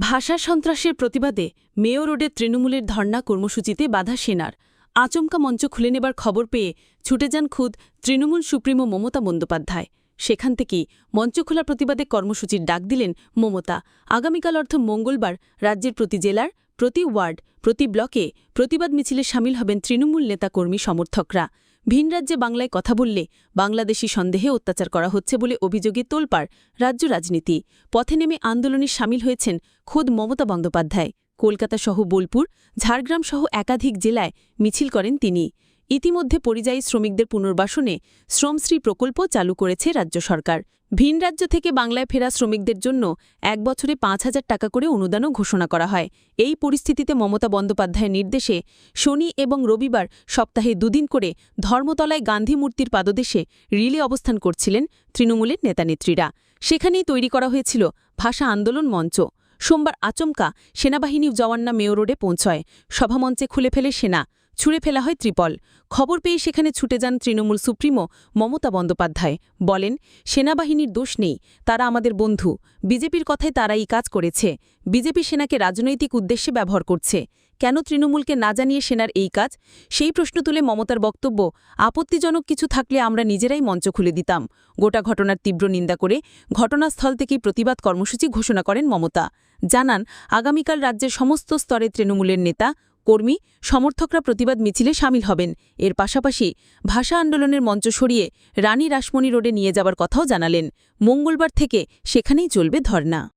ভাষা সন্ত্রাসের প্রতিবাদে মেয়ো রোডে তৃণমূলের ধর্ণা কর্মসূচিতে বাধা সেনার। আচমকা মঞ্চ খুলে নেবার খবর পেয়ে ছুটে যান খুদ তৃণমূল সুপ্রিমো মমতা বন্দ্যোপাধ্যায়। সেখান থেকেই মঞ্চ খোলা প্রতিবাদে কর্মসূচির ডাক দিলেন মমতা। আগামীকাল অর্থ মঙ্গলবার রাজ্যের প্রতি জেলার, প্রতি ওয়ার্ড, প্রতি ব্লকে প্রতিবাদ মিছিলে সামিল হবেন তৃণমূল নেতাকর্মী সমর্থকরা। ভিন রাজ্যে বাংলায় কথা বললে বাংলাদেশি সন্দেহে অত্যাচার করা হচ্ছে বলে অভিযোগে তোলপাড় রাজ্য রাজনীতি। পথে নেমে আন্দোলনে সামিল হয়েছেন খোদ মমতা বন্দ্যোপাধ্যায়। কলকাতা সহ বোলপুর, ঝাড়গ্রাম সহ একাধিক জেলায় মিছিল করেন তিনি। ইতিমধ্যে পরিযায়ী শ্রমিকদের পুনর্বাসনে শ্রমশ্রী প্রকল্প চালু করেছে রাজ্য সরকার। ভিন রাজ্য থেকে বাংলায় ফেরা শ্রমিকদের জন্য এক বছরে পাঁচ হাজার টাকা করে অনুদানও ঘোষণা করা হয়। এই পরিস্থিতিতে মমতা বন্দ্যোপাধ্যায়ের নির্দেশে শনি এবং রবিবার সপ্তাহে দুদিন করে ধর্মতলায় গান্ধী মূর্তির পাদদেশে রিলে অবস্থান করছিলেন তৃণমূলের নেতানেত্রীরা। সেখানেই তৈরি করা হয়েছিল ভাষা আন্দোলন মঞ্চ। সোমবার আচমকা সেনাবাহিনী জওয়ান্না মেয়ো রোডে পৌঁছয়। সভামঞ্চে খুলে ফেলে সেনা। ছুঁড়ে ফেলা হয় ত্রিপল। খবর পেয়ে সেখানে ছুটে যান তৃণমূল সুপ্রিমো মমতা বন্দ্যোপাধ্যায়। বলেন, সেনাবাহিনীর দোষ নেই, তারা আমাদের বন্ধু। বিজেপির কথায় তারা এই কাজ করেছে। বিজেপি সেনাকে রাজনৈতিক উদ্দেশ্যে ব্যবহার করছে। কেন তৃণমূলকে না জানিয়ে সেনার এই কাজ? সেই প্রশ্ন তুলে মমতার বক্তব্য, আপত্তিজনক কিছু থাকলে আমরা নিজেরাই মঞ্চ খুলে দিতাম। গোটা ঘটনার তীব্র নিন্দা করে ঘটনাস্থল থেকেই প্রতিবাদ কর্মসূচি ঘোষণা করেন মমতা। জানান, আগামীকাল রাজ্যের সমস্ত স্তরে তৃণমূলের নেতা কর্মী, সমর্থকরা প্রতিবাদ মিছিলে সামিল হবেন। এর পাশাপাশি ভাষা আন্দোলনের মঞ্চ সরিয়ে রানী রাসমণি রোডে নিয়ে যাবার কথাও জানালেন। মঙ্গলবার থেকে সেখানেই চলবে ধর্না